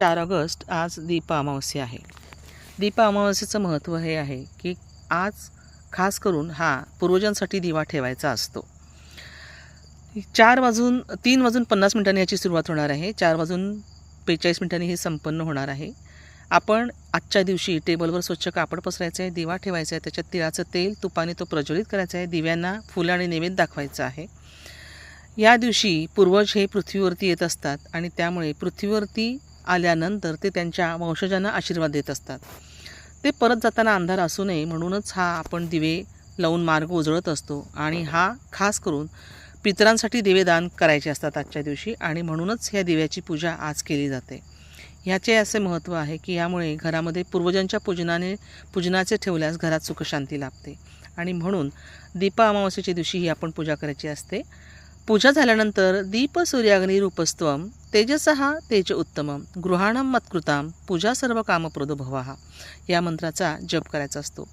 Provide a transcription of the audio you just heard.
चार ऑगस्ट आज दीप अमावस्या आहे. दीप अमावस्येचं महत्त्व हे आहे की आज खास करून हा पूर्वजांसाठी दिवा ठेवायचा असतो. चार वाजून तीन वाजून पन्नास मिनिटांनी याची सुरुवात होणार आहे. चार वाजून बेचाळीस मिनिटांनी हे संपन्न होणार आहे. आपण आजच्या दिवशी टेबलवर स्वच्छ कापड पसरायचं आहे दिवा ठेवायचा आहे त्याच्यात तिळाचं तेल तुपाने तो प्रज्वलित करायचा आहे दिव्यांना फुलं आणि नैवेद्य दाखवायचं आहे. या दिवशी पूर्वज हे पृथ्वीवरती येत असतात आणि त्यामुळे पृथ्वीवरती आल्यानंतर ते त्यांच्या वंशजांना आशीर्वाद देत असतात. ते परत जाताना अंधार असू नये म्हणूनच हा आपण दिवे लावून मार्ग उजळत असतो आणि हा खास करून पितरांसाठी दिवेदान करायचे असतात आजच्या दिवशी आणि म्हणूनच ह्या दिव्याची पूजा आज केली जाते. ह्याचे असे महत्त्व आहे की यामुळे घरामध्ये पूर्वजांच्या पूजनाने पूजनाचे ठेवल्यास घरात सुखशांती लाभते. आणि म्हणून दीपा अमावस्येच्या दिवशी ही आपण पूजा करायची असते. पूजा झाल्यानंतर दीप सूर्याग्नी रूपस्त्वम तेजसहा तेज उत्तमम गृहाणम मत्कृताम पूजा सर्व कामप्रदो या मंत्राचा जप करायचा असतो.